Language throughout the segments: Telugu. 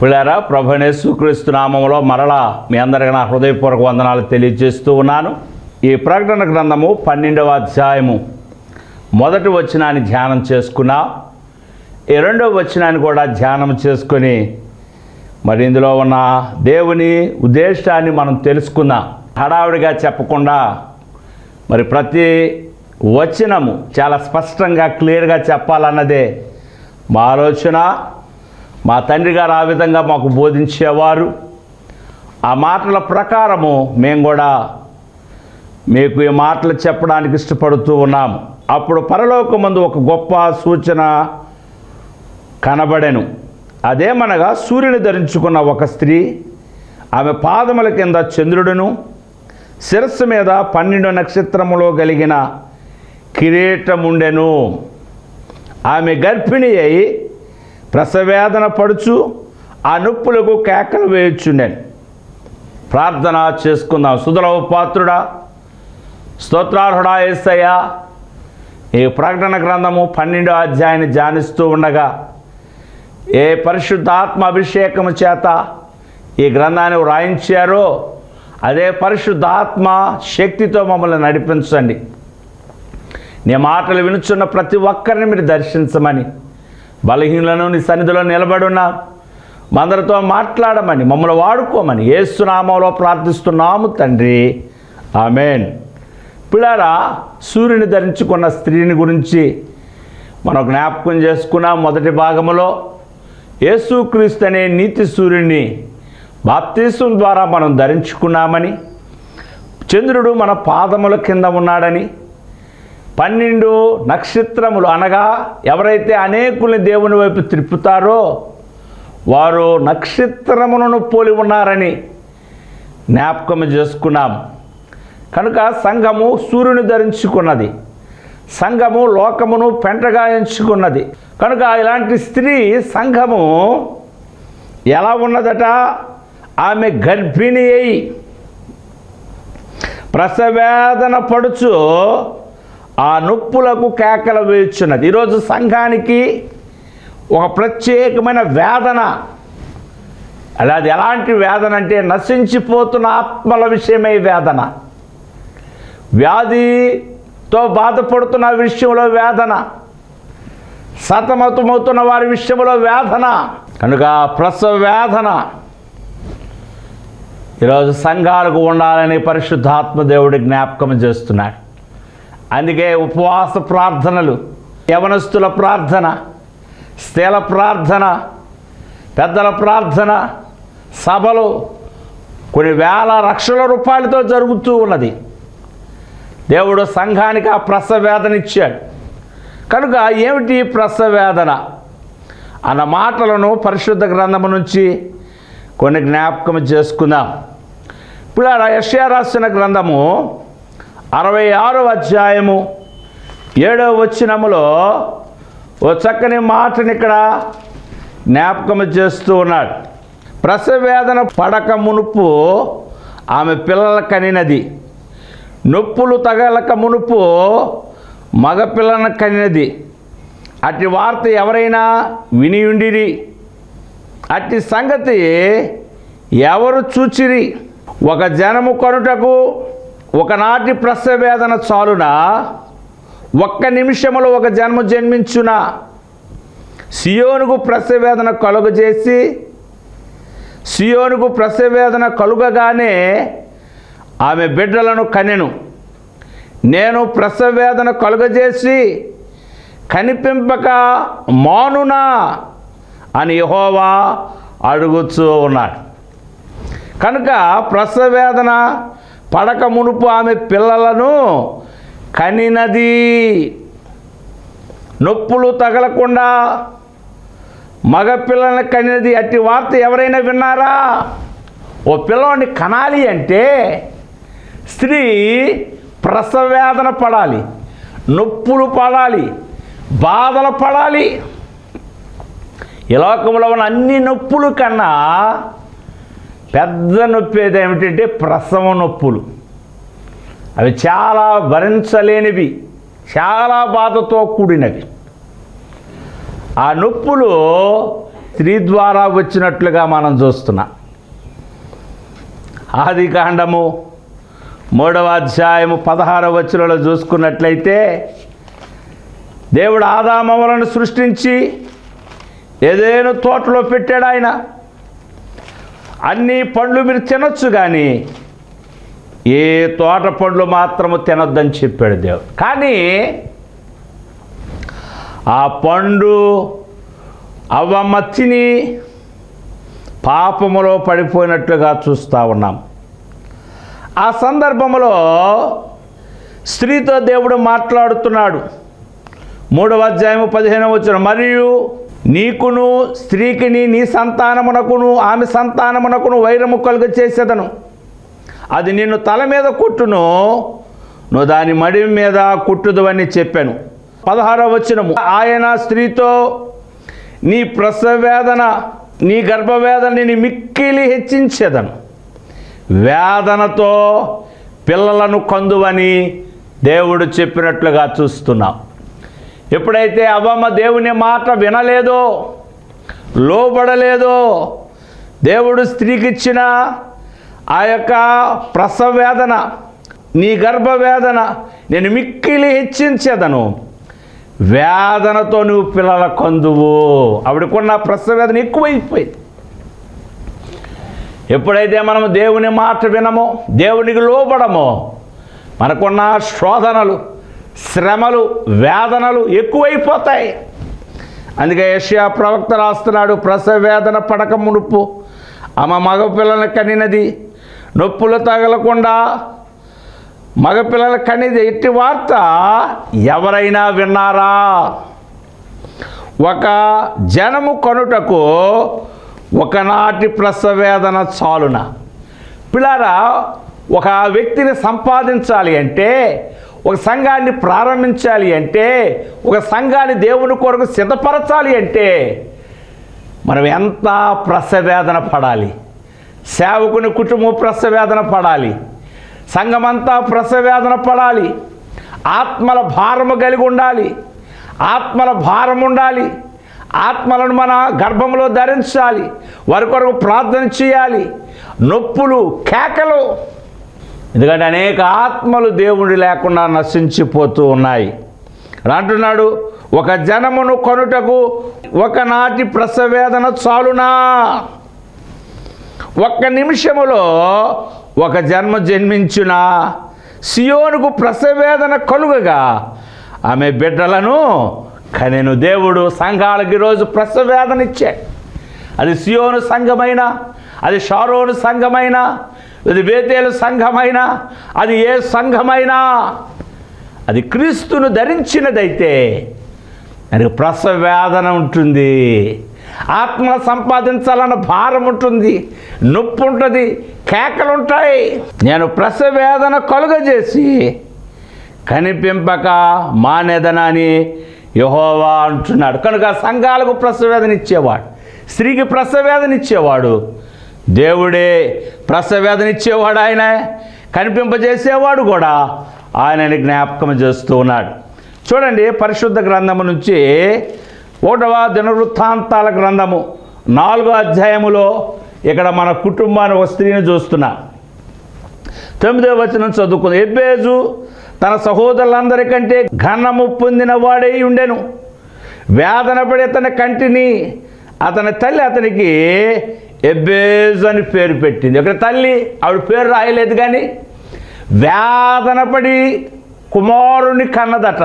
పిల్లారా ప్రభనేశ్వక్రీస్తు నామంలో మరలా మీ అందరికీ నా హృదయపూర్వక వందనాలు తెలియజేస్తూ ఉన్నాను. ఈ ప్రకటన గ్రంథము పన్నెండవ అధ్యాయము. మొదటి వచనాన్ని ధ్యానం చేసుకున్నా ఈ రెండవ వచనాన్ని కూడా ధ్యానం చేసుకొని మరి ఇందులో ఉన్న దేవుని ఉద్దేశాన్ని మనం తెలుసుకుందాం? హడావుడిగా చెప్పకుండా మరి ప్రతి వచనము చాలా స్పష్టంగా క్లియర్గా చెప్పాలన్నదే మా ఆలోచన. మా తండ్రి గారు ఆ విధంగా మాకు బోధించేవారు. ఆ మాటల ప్రకారము మేము కూడా మీకు ఈ మాటలు చెప్పడానికి ఇష్టపడుతూ ఉన్నాము. అప్పుడు పరలోకమందు ఒక గొప్ప సూచన కనబడెను. అదేమనగా సూర్యుని ధరించుకున్న ఒక స్త్రీ ఆమె పాదముల కింద చంద్రుడును శిరస్సు మీద పన్నెండు నక్షత్రములో కలిగిన కిరీటముండెను. ఆమె గర్భిణి అయి ప్రసవేదన పడుచు ఆ నొప్పులకు కేకలు వేయొచ్చుండెను ప్రార్థన చేసుకుందాం. సుధలవ పాత్రుడా స్తోత్రార్హుడా ఏసయ్యా ఈ ప్రకటన గ్రంథము పన్నెండో అధ్యాయాన్ని ధ్యానిస్తూ ఉండగా ఏ పరిశుద్ధాత్మ అభిషేకము చేత ఈ గ్రంథాన్ని వ్రాయించారో అదే పరిశుద్ధాత్మ శక్తితో మమ్మల్ని నడిపించండి. నీ మాటలు వినుచున్న ప్రతి ఒక్కరిని మీరు దర్శించమని బలహీనులను నీ సన్నిధిలో నిలబడున్నా. మందరితో మాట్లాడమని మమ్మల్ని వాడుకోమని ఏసునామంలో ప్రార్థిస్తున్నాము తండ్రి. ఆమెన్. పిల్లారా సూర్యుని ధరించుకున్న స్త్రీని గురించి మనం జ్ఞాపకం చేసుకున్నాం మొదటి భాగంలో యేసుక్రీస్తు అనే నీతి సూర్యుని బాప్తీసం ద్వారా మనం ధరించుకున్నామని. చంద్రుడు మన పాదముల కింద ఉన్నాడని. పన్నెండు నక్షత్రములు అనగా ఎవరైతే అనేకుల్ని దేవుని వైపు త్రిప్పుతారో వారు నక్షత్రములను పోలి ఉన్నారని జ్ఞాపకం చేసుకున్నాం. కనుక సంఘము సూర్యుని ధరించుకున్నది. సంఘము లోకమును పెంటగా ఎంచుకున్నది. కనుక ఇలాంటి స్త్రీ సంఘము ఎలా ఉన్నదట? ఆమె గర్భిణి అయి ప్రసవేదన పడుచు ఆ నొప్పులకు కేకలు వేయుచున్నది. ఈరోజు సంఘానికి ఒక ప్రత్యేకమైన వేదన. అలా అది ఎలాంటి వేదన అంటే నశించిపోతున్న ఆత్మల విషయమై వేదన. వ్యాధితో బాధపడుతున్న విషయంలో వేదన. సతమతమవుతున్న వారి విషయంలో వేదన. కనుక ప్రసవ వేదన. ఈరోజు సంఘాలకు ఉండాలని పరిశుద్ధాత్మ దేవుడి జ్ఞాపకం చేస్తున్నాడు. అందుకే ఉపవాస ప్రార్థనలు యవనస్తుల ప్రార్థన స్త్రీల ప్రార్థన పెద్దల ప్రార్థన సభలు కొన్ని వేల లక్షల రూపాయలతో జరుగుతూ ఉన్నది. దేవుడు సంఘానికి ఆ ప్రసవేదన ఇచ్చాడు. కనుక ఏమిటి ప్రసవేదన అన్న మాటలను పరిశుద్ధ గ్రంథము నుంచి కొన్ని జ్ఞాపకం చేసుకుందాం. ఇప్పుడు ఆ యష్యా రాసిన గ్రంథము అరవై ఆరో అధ్యాయము. ఏడవ వచ్చినములో ఓ చక్కని మాటని ఇక్కడ జ్ఞాపకం చేస్తూ ఉన్నాడు. ప్రసవేదన పడక మునుపు ఆమె పిల్లల కనినది. నొప్పులు తగలక మునుపు మగపిల్లను కనినది. అట్టి వార్త ఎవరైనా వినియుండిరి. అట్టి సంగతి ఎవరు చూచిరి. ఒక జనము కొనుటకు ఒకనాటి ప్రసవేదన చాలున? ఒక్క నిమిషములో ఒక జన్మ జన్మించున? సియోనుకు ప్రసవేదన కలుగజేసి సియోనుకు ప్రసవేదన కలుగగానే ఆమె బిడ్డలను కనెను. నేను ప్రసవేదన కలుగజేసి కనిపింపక మానునా అని యహోవా అడుగుచూ ఉన్నాడు. కనుక ప్రసవేదన పడక మునుపు ఆమె పిల్లలను కనినది నొప్పులు తగలకుండా మగపిల్లని కనినది అట్టి వార్త ఎవరైనా విన్నారా? ఓ పిల్లవాడిని కనాలి అంటే స్త్రీ ప్రసవేదన పడాలి నొప్పులు పడాలి బాధలు పడాలి. ఈ లోకంలో ఉన్న అన్ని నొప్పులు కన్నా పెద్ద నొప్పి ఏమిటంటే ప్రసవ నొప్పులు. అవి చాలా భరించలేనివి చాలా బాధతో కూడినవి. ఆ నొప్పులు స్త్రీ ద్వారా వచ్చినట్లుగా మనం చూస్తున్నాం. ఆది కాండము మూడవ అధ్యాయము పదహారవ వచనంలో చూసుకున్నట్లయితే దేవుడు ఆదామములను సృష్టించి ఏదేను తోటలో పెట్టాడు ఆయన. అన్ని పండ్లు మీరు తినొచ్చు కానీ ఏ తోట పండ్లు మాత్రము తినొద్దని చెప్పాడు దేవుడు. కానీ ఆ పండు అవ్వమ్మ తిని పాపములో పడిపోయినట్లుగా చూస్తూ ఉన్నాం. ఆ సందర్భంలో స్త్రీతో దేవుడు మాట్లాడుతున్నాడు. మూడవ అధ్యాయము పదిహేనవ వచ్చిన మరియు నీకును స్త్రీకిని నీ సంతానమునకును ఆమె సంతానమునకును వైరము కలుగ చేసేదను అది నిన్ను తల మీద కుట్టును నువ్వు దాని మడి మీద కుట్టుదు అని చెప్పాను. పదహారవ వచ్చినము ఆయన స్త్రీతో నీ ప్రసవేదన నీ గర్భవేదన నేను మిక్కిలి హెచ్చించేదను. వేదనతో పిల్లలను కందువని దేవుడు చెప్పినట్లుగా చూస్తున్నాం. ఎప్పుడైతే అవ్వమ్మ దేవుని మాట వినలేదో లోబడలేదో దేవుడు స్త్రీకి ఇచ్చిన ఆ యొక్క ప్రసవ వేదన నీ గర్భవేదన నేను మిక్కిలి హెచ్చించేదను. వేదనతో నువ్వు పిల్లల కందువు. ఆవిడకున్న ప్రసవ వేదన ఎక్కువైపోయింది. ఎప్పుడైతే మనము దేవుని మాట వినమో దేవునికి లోబడమో మనకున్న శోధనలు శ్రమలు వేదనలు ఎక్కువైపోతాయి. అందుకే యష్యా ప్రవక్త రాస్తున్నాడు ప్రసవ వేదన పడక మునుపు ఆమె మగపిల్లల కనినది నొప్పులు తగలకుండా మగపిల్లల కనిది ఎట్టి వార్త ఎవరైనా విన్నారా? ఒక జనము కొనుటకు ఒకనాటి ప్రసవేదన చాలున? పిల్లారా ఒక వ్యక్తిని సంపాదించాలి అంటే ఒక సంఘాన్ని ప్రారంభించాలి అంటే ఒక సంఘాన్ని దేవుని కొరకు సిద్ధపరచాలి అంటే మనం ఎంత ప్రసవేదన పడాలి? సేవకుని కుటుంబం ప్రసవేదన పడాలి? సంఘమంతా ప్రసవేదన పడాలి? ఆత్మల భారము కలిగి ఉండాలి? ఆత్మల భారం ఉండాలి? ఆత్మలను మన గర్భంలో ధరించాలి? వారి కొరకు ప్రార్థన చేయాలి? నొప్పులు కేకలు ఎందుకంటే అనేక ఆత్మలు దేవుడి లేకుండా నశించిపోతూ ఉన్నాయి. అంటున్నాడు ఒక జనమును కొనుటకు ఒకనాటి ప్రసవేదన చాలునా? ఒక్క నిమిషములో ఒక జన్మ జన్మించిన? సియోనుకు ప్రసవేదన కలుగగా. ఆమె బిడ్డలను కనెను దేవుడు సంఘాలకి రోజు ప్రసవేదన ఇచ్చాడు. అది సియోను సంఘమైన అది షారోను సంఘమైన అది బేతేలు సంఘమైనా అది ఏ సంఘమైనా అది క్రీస్తును ధరించినదైతే దానికి ప్రసవ వేదన ఉంటుంది ఆత్మ సంపాదించాలన్న భారం ఉంటుంది నొప్పి ఉంటుంది కేకలు ఉంటాయి. నేను ప్రసవ వేదన కలుగజేసి కనిపింపక మానేదనని యహోవా అంటున్నాడు. కనుక సంఘాలకు ప్రసవేదన ఇచ్చేవాడు స్త్రీకి ప్రసవేదన ఇచ్చేవాడు దేవుడే ప్రసవేదనిచ్చేవాడు ఆయన కనిపింపజేసేవాడు కూడా ఆయనని జ్ఞాపకం చేస్తూ ఉన్నాడు. చూడండి పరిశుద్ధ గ్రంథము నుంచి ఒకటవ దినవృత్తాంతాల గ్రంథము నాలుగో అధ్యాయములో ఇక్కడ మన కుటుంబాన్ని ఒక స్త్రీని చూస్తున్నా. తొమ్మిదో వచనం చదువుకుంది. ఎబ్బేజు తన సహోదరులందరికంటే ఘనము పొందిన వాడై ఉండెను. వేదన పడి అతని కంటిని అతని తల్లి అతనికి ఎబ్బేజ్ అని పేరు పెట్టింది. ఇక్కడ తల్లి? ఆవిడ పేరు రాయలేదు కానీ వేదనపడి కుమారుని కన్నదట.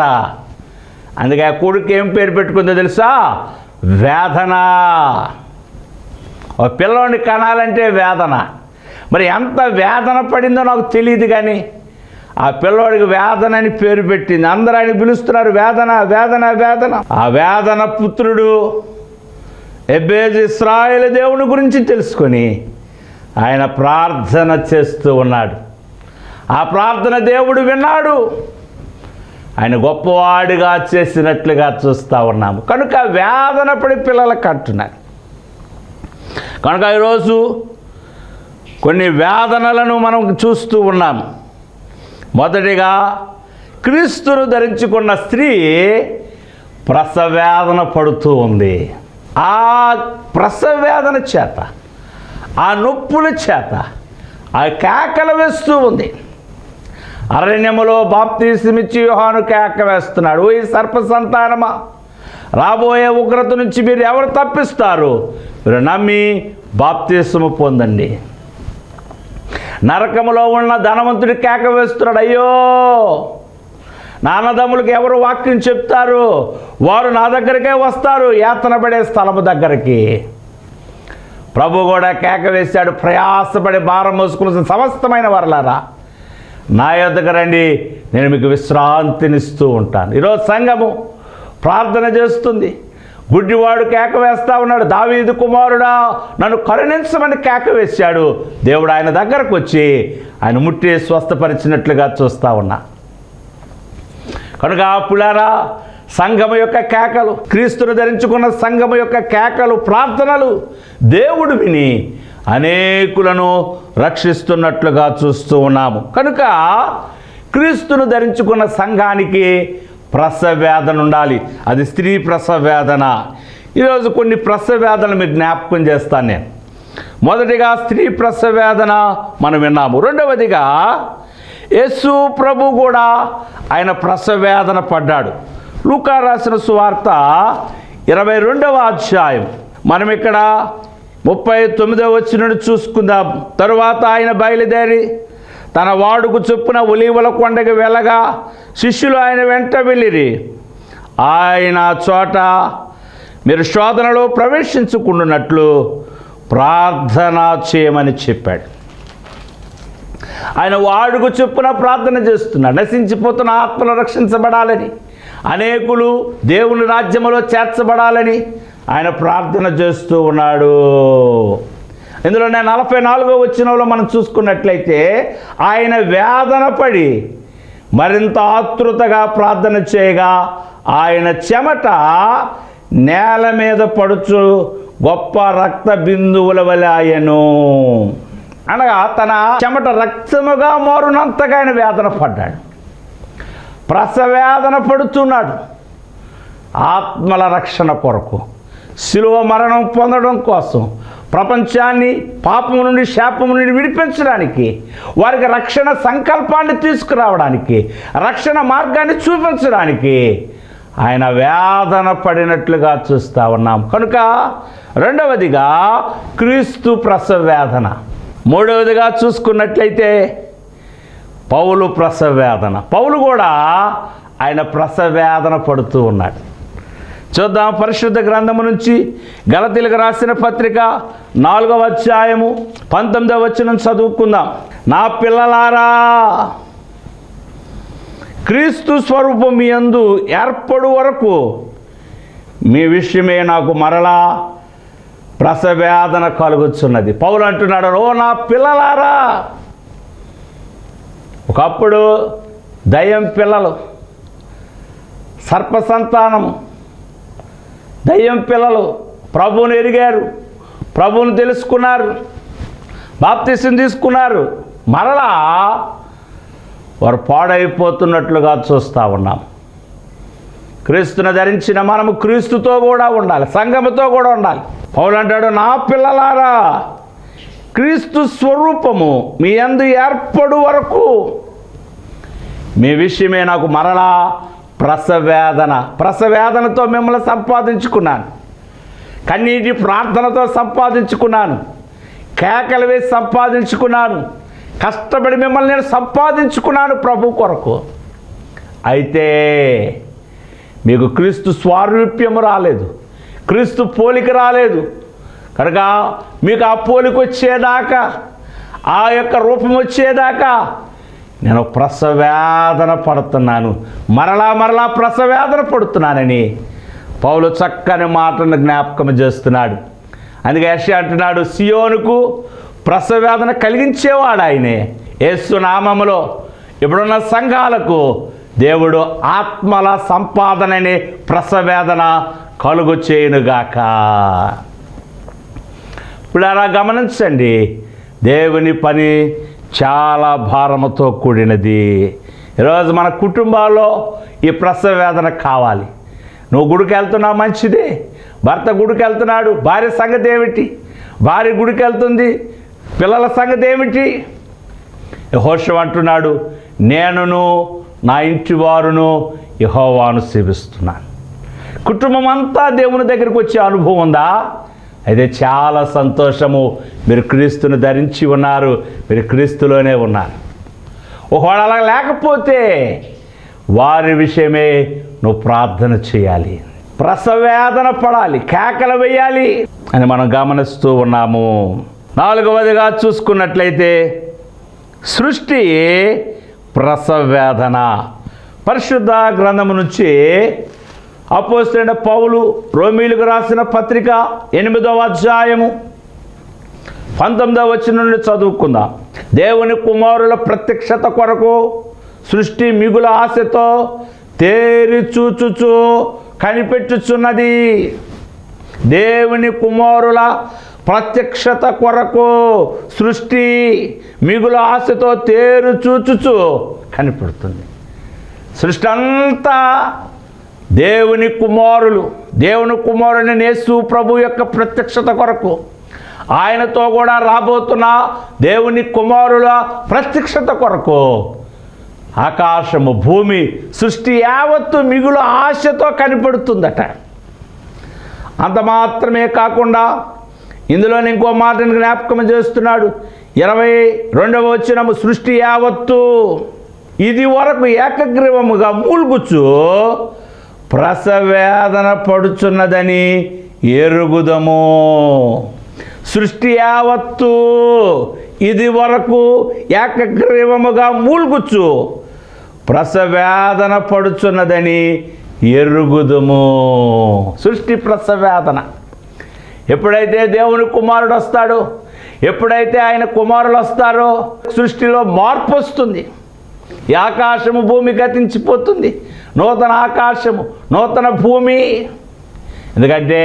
అందుకే ఆ కొడుకు ఏం పేరు పెట్టుకుందో తెలుసా? వేదన. ఒక పిల్లోని కనాలంటే వేదన. మరి ఎంత వేదన పడిందో నాకు తెలియదు కానీ ఆ పిల్లోడికి వేదన అని పేరు పెట్టింది. అందరూ ఆయన పిలుస్తున్నారు వేదన వేదన వేదన. ఆ వేదన పుత్రుడు ఎబ్బేజ్ ఇస్రాయేల్ దేవుని గురించి తెలుసుకొని ఆయన ప్రార్థన చేస్తూ ఉన్నాడు. ఆ ప్రార్థన దేవుడు విన్నాడు. ఆయన గొప్పవాడిగా చేసినట్లుగా చూస్తూ ఉన్నాము. కనుక వేదన పడి పిల్లలకు అంటున్నారు కనుక ఈరోజు కొన్ని వేదనలను మనం చూస్తూ ఉన్నాం. మొదటిగా క్రీస్తును ధరించుకున్న స్త్రీ ప్రసవేదన పడుతూ ఉంది. ఆ ప్రసవ వేదన చేత ఆ నొప్పుల చేత ఆ కేకలు వేస్తూ ఉంది. అరణ్యములో బాప్తీసమిచ్చి యోహాను కేక వేస్తున్నాడు. ఓ ఈ సర్ప సంతానమా రాబోయే ఉగ్రత నుంచి మీరు ఎవరు తప్పిస్తారు? మీరు నమ్మి బాప్తీసము పొందండి. నరకములో ఉన్న ధనవంతుడి కేక వేస్తున్నాడు. అయ్యో! నాన్నదమ్ములకు ఎవరు వాక్యం చెప్తారు? వారు నా దగ్గరికే వస్తారు. యాతన పడే స్థలము దగ్గరికి. ప్రభు కూడా కేక వేశాడు. ప్రయాసపడి భారం మోసుకున్న సమస్తమైన వరలారా నా యొద్దకు రండి. నేను మీకు విశ్రాంతినిస్తూ ఉంటాను. ఈరోజు సంఘము ప్రార్థన చేస్తుంది. గుడ్డివాడు కేక వేస్తా ఉన్నాడు. దావీదు కుమారుడా నన్ను కరుణించమని కేక వేశాడు. దేవుడు ఆయన దగ్గరకు వచ్చి ఆయన ముట్టి స్వస్థపరిచినట్లుగా చూస్తా ఉన్నా. కనుక పులారా సంఘము యొక్క కేకలు క్రీస్తును ధరించుకున్న సంఘము యొక్క కేకలు ప్రార్థనలు దేవుడు విని అనేకులను రక్షిస్తున్నట్లుగా చూస్తూ ఉన్నాము. కనుక క్రీస్తును ధరించుకున్న సంఘానికి ప్రసవేదన ఉండాలి. అది స్త్రీ ప్రసవేదన ఈరోజు కొన్ని ప్రసవేదనలు మీకు జ్ఞాపకం చేస్తాను నేను. మొదటిగా స్త్రీ ప్రసవేదన మనం విన్నాము. రెండవదిగా యేసు ప్రభు కూడా ఆయన ప్రసవేదన పడ్డాడు. లూకా రాసిన సువార్త ఇరవై రెండవ అధ్యాయం. మనం ఇక్కడ ముప్పై తొమ్మిదవ వచ్చినట్టు చూసుకుందాం. తరువాత ఆయన బయలుదేరి తన వాడుకు చొప్పున ఒలీవల కొండకి వెళ్ళగా శిష్యులు ఆయన వెంట వెళ్ళిరి. ఆయన చోట మీరు శోధనలో ప్రవేశించుకుంటున్నట్లు ప్రార్థన చేయమని చెప్పాడు. ఆయన వాడుకు చొప్పున ప్రార్థన చేస్తున్నాడు. నశించిపోతున్న ఆత్మలు రక్షించబడాలని అనేకులు దేవుని రాజ్యములో చేర్చబడాలని ఆయన ప్రార్థన చేస్తూ ఉన్నాడు. ఇందులో నేను నలభై నాలుగో వచ్చినలో మనం చూసుకున్నట్లయితే ఆయన వేదన పడి మరింత ఆతృతగా ప్రార్థన చేయగా ఆయన చెమట నేల మీద పడుచు గొప్ప రక్త బిందువుల వలె ఆయను అనగా తన చెమట రక్తముగా మారునంతగా ఆయన వేదన పడ్డాడు. ప్రసవేదన పడుతున్నాడు. ఆత్మల రక్షణ కొరకు శిలువ మరణం పొందడం కోసం ప్రపంచాన్ని పాపము నుండి శాపము నుండి విడిపించడానికి వారికి రక్షణ సంకల్పాన్ని తీసుకురావడానికి రక్షణ మార్గాన్ని చూపించడానికి ఆయన వేదన పడినట్లుగా చూస్తూ ఉన్నాం. కనుక రెండవదిగా క్రీస్తు ప్రసవ వేదన. మూడవదిగా చూసుకున్నట్లయితే పౌలు ప్రసవ వేదన పౌలు కూడా ఆయన ప్రసవ వేదన పడుతూ ఉన్నాడు. చూద్దాం పరిశుద్ధ గ్రంథము నుంచి గలతీలకు రాసిన పత్రిక నాలుగవ అధ్యాయము పంతొమ్మిదవ వచ్చిన చదువుకుందాం. నా పిల్లలారా క్రీస్తు స్వరూపం మీ యందు ఏర్పడు వరకు మీ విషయమే నాకు మరలా ప్రసవేదన కలుగుతున్నది పౌలు అంటున్నాడు ఓ నా పిల్లలారా ఒకప్పుడు దయ్యం పిల్లలు సర్పసంతానం దయ్యం పిల్లలు ప్రభువుని ఎరిగారు ప్రభువుని తెలుసుకున్నారు బాప్తీసం తీసుకున్నారు. మరలా వారు పాడైపోతున్నట్లుగా చూస్తూ ఉన్నాం. క్రీస్తును ధరించిన మనము క్రీస్తుతో కూడా ఉండాలి సంఘముతో కూడా ఉండాలి. పౌలు అంటాడు నా పిల్లలారా క్రీస్తు స్వరూపము మీ అందు ఏర్పడు వరకు మీ విషయమే నాకు మరలా ప్రసవేదన ప్రసవేదనతో మిమ్మల్ని సంపాదించుకున్నాను. కన్నీటి ప్రార్థనతో సంపాదించుకున్నాను. కేకలు వేసి సంపాదించుకున్నాను. కష్టపడి మిమ్మల్ని నేను సంపాదించుకున్నాను ప్రభు కొరకు. అయితే మీకు క్రీస్తు స్వారూప్యము రాలేదు క్రీస్తు పోలిక రాలేదు. కనుక మీకు ఆ పోలిక వచ్చేదాకా ఆ యొక్క రూపం వచ్చేదాకా నేను ప్రసవేదన పడుతున్నాను. మరలా మరలా ప్రసవేదన పడుతున్నానని పౌలు చక్కని మాటను జ్ఞాపకం చేస్తున్నాడు. అందుకే యశ అంటున్నాడు సియోనుకు ప్రసవేదన కలిగించేవాడు ఆయనే. యేసు నామములో ఇప్పుడున్న సంఘాలకు దేవుడు ఆత్మల సంపాదనని ప్రసవేదన కలుగు చేయునుగాక ఇప్పుడు అలా గమనించండి దేవుని పని చాలా భారముతో కూడినది. ఈరోజు మన కుటుంబాల్లో ఈ ప్రసవ వేదన కావాలి. నువ్వు గుడికి వెళ్తున్నావు మంచిదే భర్త గుడికి వెళ్తున్నాడు భార్య సంగతి ఏమిటి భార్య గుడికి వెళ్తుంది పిల్లల సంగతి ఏమిటి? హోషం అంటున్నాడు నేనును నా ఇంటి వారును యహోవాను సేవిస్తున్నాను. కుటుంబం అంతా దేవుని దగ్గరికి వచ్చే అనుభవం ఉందా? అయితే చాలా సంతోషము. మీరు క్రీస్తుని ధరించి ఉన్నారు. మీరు క్రీస్తులోనే ఉన్నారు. ఒకవేళ అలా లేకపోతే వారి విషయమే నువ్వు ప్రార్థన చేయాలి. ప్రసవేదన పడాలి. కేకలు వేయాలి అని మనం గమనిస్తూ ఉన్నాము. నాలుగవదిగా చూసుకున్నట్లయితే సృష్టి ప్రసవేదన పరిశుద్ధ గ్రంథము నుంచి అపోస్తున్న పౌలు రోమిలకు రాసిన పత్రిక ఎనిమిదవ అధ్యాయము పంతొమ్మిదవ వచ్చిన నుండి చదువుకుందాం. దేవుని కుమారుల ప్రత్యక్షత కొరకు సృష్టి మిగుల ఆశతో తేరి చూచుచు కనిపెట్టుచున్నది. దేవుని కుమారుల ప్రత్యక్షత కొరకు సృష్టి మిగుల ఆశతో తేరు చూచుచు కనిపెడుతుంది. సృష్టి అంతా దేవుని కుమారులు దేవుని కుమారుని నేసు ప్రభు యొక్క ప్రత్యక్షత కొరకు. ఆయనతో కూడా రాబోతున్న దేవుని కుమారుల ప్రత్యక్షత కొరకు. ఆకాశము భూమి సృష్టి యావత్తు మిగులు ఆశతో కనిపెడుతుందట. అంత మాత్రమే కాకుండా ఇందులో ఇంకో మాటను జ్ఞాపకం చేస్తున్నాడు. ఇరవై రెండవ వచ్చినము సృష్టి యావత్తు ఇది వరకు ఏకగ్రీవముగా మూల్గుచ్చు ప్రసవేదన పడుచున్నదని ఎరుగుదము. సృష్టి యావత్తు ఇది వరకు ఏకగ్రీవముగా మూల్గుచ్చు ప్రసవేదన పడుచున్నదని ఎరుగుదుము. సృష్టి ప్రసవేదన. ఎప్పుడైతే దేవుని కుమారుడు వస్తాడో ఎప్పుడైతే ఆయన కుమారులు వస్తారో సృష్టిలో మార్పు వస్తుంది. ఈ ఆకాశము భూమి గతించిపోతుంది. నూతన ఆకాశము నూతన భూమి. ఎందుకంటే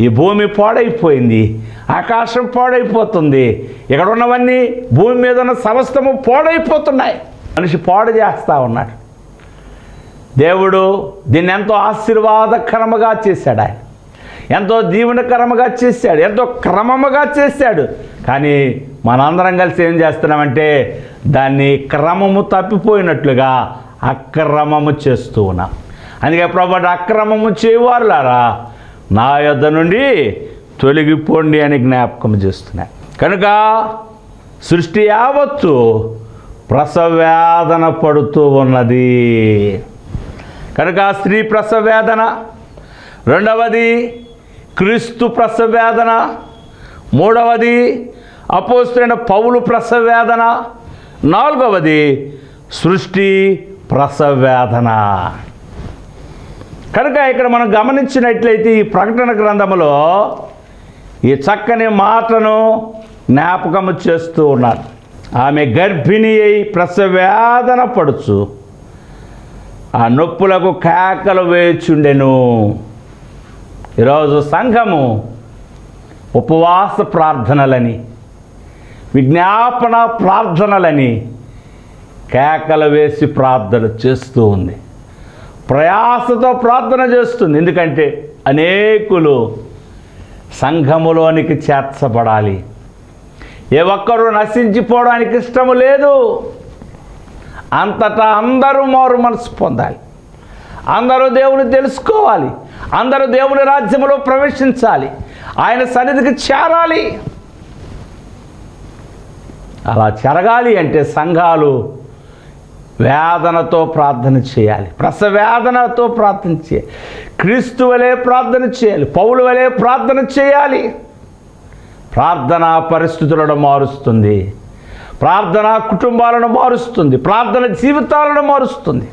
ఈ భూమి పాడైపోయింది ఆకాశం పాడైపోతుంది. ఇక్కడ ఉన్నవన్నీ భూమి మీద ఉన్న సమస్తము పాడైపోతున్నాయి. మనిషి పాడు చేస్తూ ఉన్నాడు. దేవుడు దీన్ని ఎంతో ఆశీర్వాదకరముగా చేశాడు ఆయన. ఎంతో దీవెనకరముగా చేశాడు ఎంతో క్రమముగా చేశాడు. కానీ మనందరం కలిసి ఏం చేస్తున్నామంటే దాన్ని క్రమము తప్పిపోయినట్లుగా అక్రమము చేస్తూ ఉన్నాం. అందుకే ప్రభుత్వ అక్రమము చేయవారులారా నా యొద్ద నుండి తొలగిపోండి అని జ్ఞాపకం చేస్తున్నాయి. కనుక సృష్టి యావత్తు ప్రసవేదన పడుతూ ఉన్నది. కనుక స్త్రీ ప్రసవేదన రెండవది క్రీస్తు ప్రసవేదన మూడవది అపోస్తున్న పౌలు ప్రసవేదన నాలుగవది సృష్టి ప్రసవేదన కనుక ఇక్కడ మనం గమనించినట్లయితే ఈ ప్రకటన గ్రంథములో ఈ చక్కని మాటను జ్ఞాపకము చేస్తూ ఉన్నారు. ఆమె గర్భిణి అయి ప్రసవేదన పడుచు ఆ నొప్పులకు కేకలు వేచుండెను ఈరోజు సంఘము ఉపవాస ప్రార్థనలని విజ్ఞాపన ప్రార్థనలని కేకలు వేసి ప్రార్థన చేస్తూ ఉంది. ప్రయాసతో ప్రార్థన చేస్తుంది. ఎందుకంటే అనేకులు సంఘములోనికి చేర్చబడాలి. ఏ ఒక్కరూ నశించిపోవడానికి ఇష్టము లేదు. అంతటా అందరూ మారు మనసు పొందాలి. అందరూ దేవుని తెలుసుకోవాలి. అందరూ దేవుని రాజ్యంలో ప్రవేశించాలి. ఆయన సన్నిధికి చేరాలి. అలా చెరగాలి అంటే సంఘాలు వేదనతో ప్రార్థన చేయాలి. ప్రసవేదనతో ప్రార్థన చేయాలి. క్రీస్తు వలె ప్రార్థన చేయాలి. పౌలు వలె ప్రార్థన చేయాలి. ప్రార్థన పరిస్థితులను మారుస్తుంది. ప్రార్థన కుటుంబాలను మారుస్తుంది. ప్రార్థన జీవితాలను మారుస్తుంది.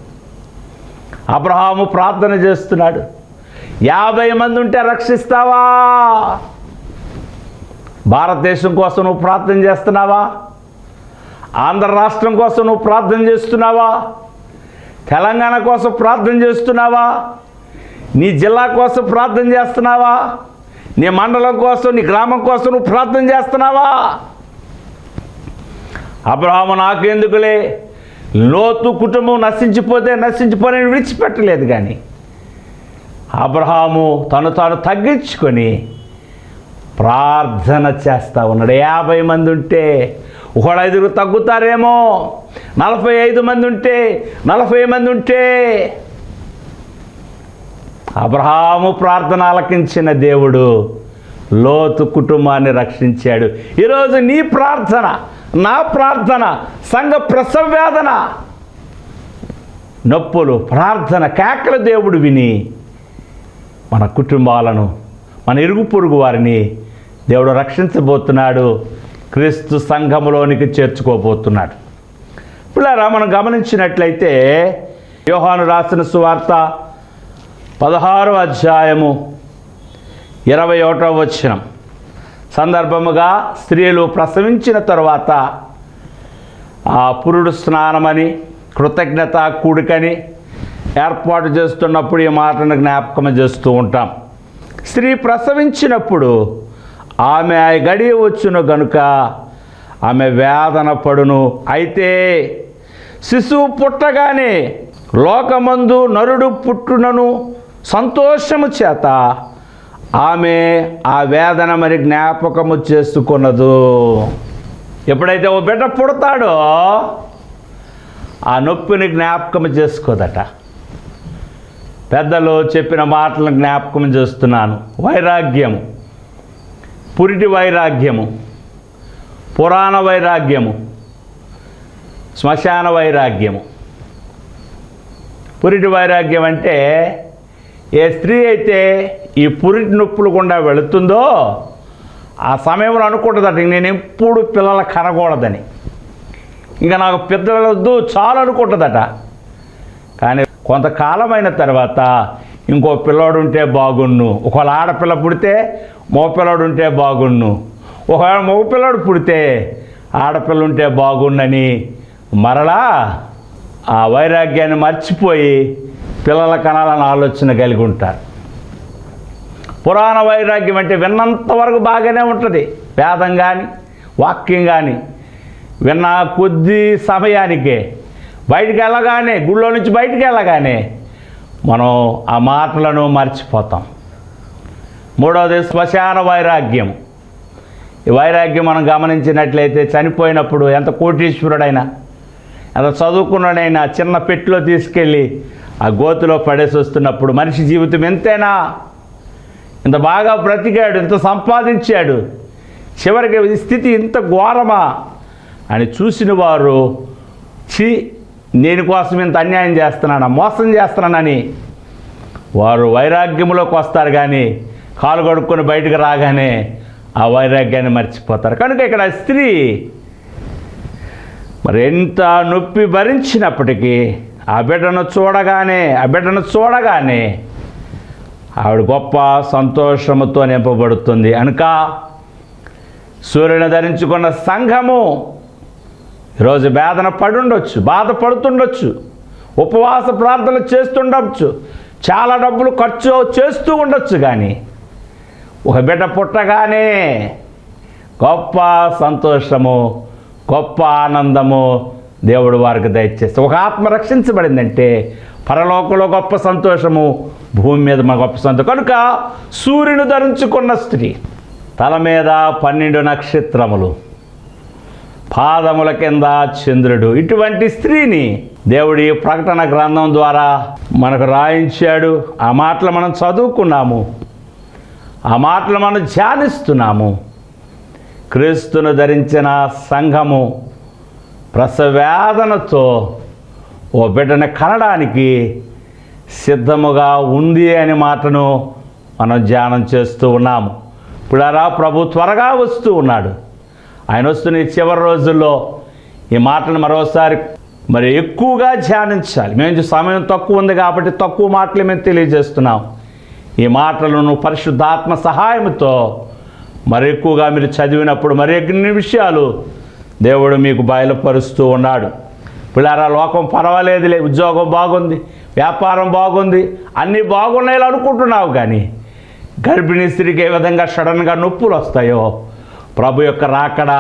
అబ్రహాము ప్రార్థన చేస్తున్నాడు. యాభై మంది ఉంటే రక్షిస్తావా? భారతదేశం కోసం నువ్వు ప్రార్థన చేస్తున్నావా? ఆంధ్ర రాష్ట్రం కోసం నువ్వు ప్రార్థన చేస్తున్నావా? తెలంగాణ కోసం ప్రార్థన చేస్తున్నావా? నీ జిల్లా కోసం ప్రార్థన చేస్తున్నావా? నీ మండలం కోసం నీ గ్రామం కోసం నువ్వు ప్రార్థన చేస్తున్నావా? అబ్రహాము నాకెందుకులే? లోతు కుటుంబం నశించిపోతే నశించిపోయి విడిచిపెట్టలేదు కానీ. అబ్రహాము తను తాను తగ్గించుకొని ప్రార్థన చేస్తా ఉన్నాడు. యాభై మంది ఉంటే ఒకడు ఐదుగురు తగ్గుతారేమో. నలభై ఐదు మంది ఉంటే నలభై మంది ఉంటే అబ్రహాము ప్రార్థన ఆలకించిన దేవుడు లోతు కుటుంబాన్ని రక్షించాడు. ఈరోజు నీ ప్రార్థన నా ప్రార్థన సంఘ ప్రసవ్యాధన నొప్పులు ప్రార్థన కేకల దేవుడు విని మన కుటుంబాలను మన ఇరుగు పొరుగు వారిని దేవుడు రక్షించబోతున్నాడు క్రీస్తు సంఘములోనికి చేర్చుకోబోతున్నాడు. పిల్లరా మనం గమనించినట్లయితే యోహాను రాసిన సువార్త పదహారో అధ్యాయము ఇరవై ఒకటో వచనం. సందర్భముగా స్త్రీలు ప్రసవించిన తరువాత ఆ పురుడు స్నానమని కృతజ్ఞత కూడికని ఏర్పాటు చేస్తున్నప్పుడు ఈ మాటను జ్ఞాపకం చేస్తూ ఉంటాం. స్త్రీ ప్రసవించినప్పుడు ఆమె ఆ గడియ వచ్చును గనుక ఆమె వేదన పడును. అయితే శిశువు పుట్టగానే లోకమందు నరుడు పుట్టునను సంతోషము చేత ఆమె ఆ వేదన మరి జ్ఞాపకము చేసుకున్నదు. ఎప్పుడైతే ఓ బిడ్డ పుడతాడో ఆ నొప్పిని జ్ఞాపకం చేసుకోదట. పెద్దలు చెప్పిన మాటలను జ్ఞాపకం చేస్తున్నాను. వైరాగ్యము. పురిటి వైరాగ్యము. పురాణ వైరాగ్యము. శ్మశాన వైరాగ్యము. పురిటి వైరాగ్యం అంటే ఏ స్త్రీ అయితే ఈ పురిటి నొప్పులు గుండా వెళుతుందో ఆ సమయంలో అనుకుంటుందట నేను ఎప్పుడు పిల్లలు కనకూడదని. ఇంకా నాకు పెద్దలొద్దు చాలు అనుకుంటుందట. కొంతకాలమైన తర్వాత ఇంకో పిల్లోడు ఉంటే బాగున్ను. ఒకవేళ ఆడపిల్ల పుడితే మగపిల్లోడు ఉంటే బాగున్ను. ఒకవేళ మగపిల్లోడు పుడితే ఆడపిల్ల ఉంటే బాగున్నని మరలా ఆ వైరాగ్యాన్ని మర్చిపోయి పిల్లల కనాలని ఆలోచన కలిగి ఉంటారు. పురాణ వైరాగ్యం అంటే విన్నంత వరకు బాగానే ఉంటుంది. వేదం కానీ వాక్యం కానీ విన్న కొద్ది సమయానికే బయటికి వెళ్ళగానే గుళ్ళో నుంచి బయటికి వెళ్ళగానే మనం ఆ మాటలను మర్చిపోతాం. మూడవది శ్మశాన వైరాగ్యం. ఈ వైరాగ్యం మనం గమనించినట్లయితే చనిపోయినప్పుడు ఎంత కోటీశ్వరుడైనా ఎంత చదువుకున్నాడైనా చిన్న పెట్టిలో తీసుకెళ్ళి ఆ గోతిలో పడేసి వస్తున్నప్పుడు మనిషి జీవితం ఎంతైనా ఇంత బాగా బ్రతికాడు ఇంత సంపాదించాడు చివరికి స్థితి ఇంత ఘోరమా అని చూసిన వారు చి నేను కోసం ఇంత అన్యాయం చేస్తున్నాను మోసం చేస్తున్నానని వారు వైరాగ్యంలోకి వస్తారు కానీ కాలు కడుక్కొని బయటకు రాగానే ఆ వైరాగ్యాన్ని మర్చిపోతారు. కనుక ఇక్కడ స్త్రీ మరి ఎంత నొప్పి భరించినప్పటికీ ఆ బిడ్డను చూడగానే ఆ బిడ్డను చూడగానే ఆవిడ గొప్ప సంతోషముతో నింపబడుతుంది. కనుక సూర్యుని ధరించుకున్న సంఘము ఈరోజు వేదన పడుండొచ్చు బాధపడుతుండొచ్చు ఉపవాస ప్రార్థనలు చేస్తుండొచ్చు చాలా డబ్బులు ఖర్చు చేస్తూ ఉండొచ్చు కానీ ఒక బిడ్డ పుట్టగానే గొప్ప సంతోషము గొప్ప ఆనందము దేవుడు వారికి దయచేస్తే. ఒక ఆత్మ రక్షించబడిందంటే పరలోకంలో గొప్ప సంతోషము భూమి మీద మా గొప్ప సంతోషం. కనుక సూర్యుని ధరించుకున్న స్త్రీ తల మీద పన్నెండు నక్షత్రములు పాదముల కింద చంద్రుడు. ఇటువంటి స్త్రీని దేవుడి ప్రకటన గ్రంథం ద్వారా మనకు రాయించాడు. ఆ మాటలు మనం చదువుకున్నాము. ఆ మాటలు మనం ధ్యానిస్తున్నాము. క్రీస్తును ధరించిన సంఘము ప్రసవేదనతో ఓ బిడ్డను కనడానికి సిద్ధముగా ఉంది అనే మాటను మనం ధ్యానం చేస్తూ ఉన్నాము. ఇప్పుడారా ప్రభు త్వరగా వస్తూ ఉన్నాడు. ఆయన వస్తున్న ఈ చివరి రోజుల్లో ఈ మాటను మరోసారి మరి ఎక్కువగా ధ్యానించాలి. మేము సమయం తక్కువ ఉంది కాబట్టి తక్కువ మాటలు మేము తెలియజేస్తున్నాం. ఈ మాటలను పరిశుద్ధాత్మ సహాయంతో మరి ఎక్కువగా మీరు చదివినప్పుడు మరి ఎన్ని విషయాలు దేవుడు మీకు బయలుపరుస్తూ ఉన్నాడు. పిల్లారా లోకం పర్వాలేదులే ఉద్యోగం బాగుంది వ్యాపారం బాగుంది అన్నీ బాగున్నాయి అనుకుంటున్నావు కానీ గర్భిణీ స్త్రీకి ఏ విధంగా సడన్గా నొప్పులు వస్తాయో ప్రభు యొక్క రాకడ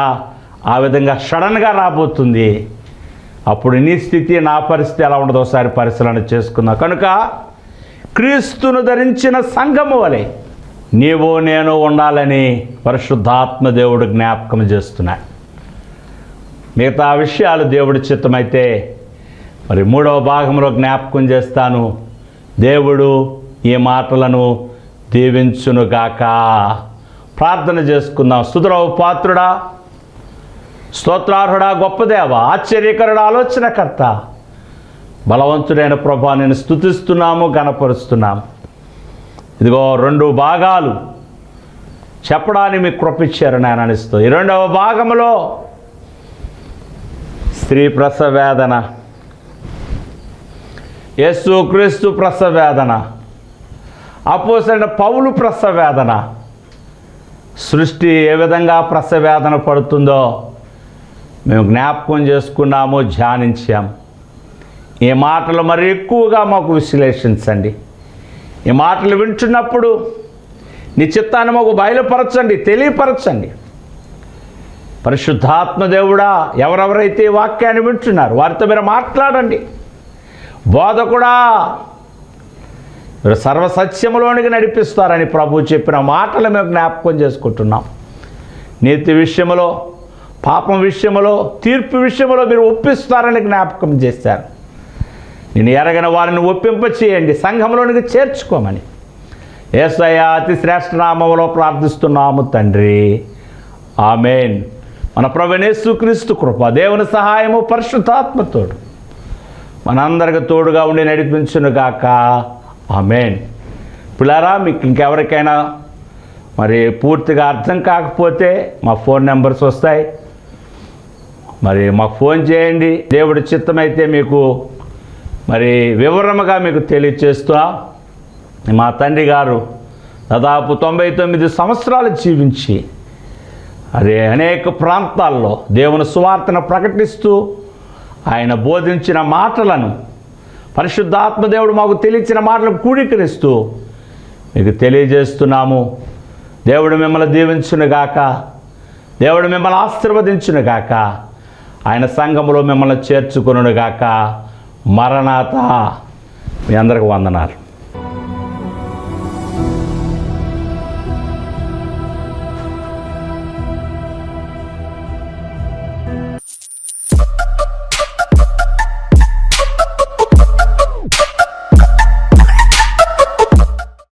ఆ విధంగా సడన్గా రాబోతుంది. అప్పుడు నీ స్థితి నా పరిస్థితి ఎలా ఉండదు ఒకసారి పరిశీలన చేసుకుందాం. కనుక క్రీస్తును ధరించిన సంఘము వలె నీవు నేను ఉండాలని పరిశుద్ధాత్మ దేవుడు జ్ఞాపకం చేస్తున్నాడు. మిగతా విషయాలు దేవుడి చిత్తమైతే మరి మూడవ భాగంలో జ్ఞాపకం చేస్తాను. దేవుడు ఈ మాటలను దీవించునుగాక. ప్రార్థన చేసుకుందాం. సుధరావు పాత్రుడా స్తోత్రార్హుడా గొప్పదేవ ఆశ్చర్యకరుడు ఆలోచనకర్త. బలవంతుడైన ప్రభా నేను స్థుతిస్తున్నాము గణపరుస్తున్నాము ఇదిగో రెండు భాగాలు. చెప్పడానికి మీకు కృపించారు నేను అనిస్తూ. ఈ రెండవ భాగంలో స్త్రీ ప్రసవేదన. యేసు క్రీస్తు ప్రసవేదన. అపోసైన పౌలు ప్రసవేదన. సృష్టి ఏ విధంగా ప్రసవేదన పడుతుందో మేము జ్ఞాపకం చేసుకున్నాము ధ్యానించాం. ఈ మాటలు మరి ఎక్కువగా మాకు విశ్లేషించండి. ఈ మాటలు వింటున్నప్పుడు నీ చిత్తాన్ని మాకు బయలుపరచండి తెలియపరచండి. పరిశుద్ధాత్మదేవుడా ఎవరెవరైతే ఈ వాక్యాన్ని వింటున్నారు వారితో మీరు మాట్లాడండి. బోధకుడా మీరు సర్వసత్యములోనికి నడిపిస్తారని ప్రభు చెప్పిన మాటలు మేము జ్ఞాపకం చేసుకుంటున్నాం. నీతి విషయంలో పాపం విషయంలో తీర్పు విషయంలో మీరు ఒప్పిస్తారని జ్ఞాపకం చేశారు. నేను ఎరగిన వారిని ఒప్పింప చేయండి సంఘంలోనికి చేర్చుకోమని. ఏసయ అతి శ్రేష్ఠ నామంలో ప్రార్థిస్తున్నాము తండ్రి. ఆమెన్. మన ప్రభునేసు క్రీస్తు కృప దేవుని సహాయము పరిశుద్ధాత్మతోడు మనందరికి తోడుగా ఉండి నడిపించును గాక ఆమెన్. పిల్లారా మీకు ఇంకెవరికైనా మరి పూర్తిగా అర్థం కాకపోతే మా ఫోన్ నెంబర్స్ వస్తాయి. మరి మాకు ఫోన్ చేయండి. దేవుడి చిత్తమైతే మీకు మరి వివరముగా మీకు తెలియచేస్తా. మా తండ్రి గారు దాదాపు తొంభై తొమ్మిది సంవత్సరాలు జీవించి అదే అనేక ప్రాంతాల్లో దేవుని సువార్తను ప్రకటిస్తూ ఆయన బోధించిన మాటలను పరిశుద్ధాత్మ దేవుడు మాకు తెలియచిన మాటలను కూడీకరిస్తూ మీకు తెలియజేస్తున్నాము. దేవుడు మిమ్మల్ని దీవించునుగాక. దేవుడు మిమ్మల్ని ఆశీర్వదించునుగాక. ఆయన సంఘములో మిమ్మల్ని చేర్చుకునుగాక మరణాత. మీ అందరికి వందనాలు.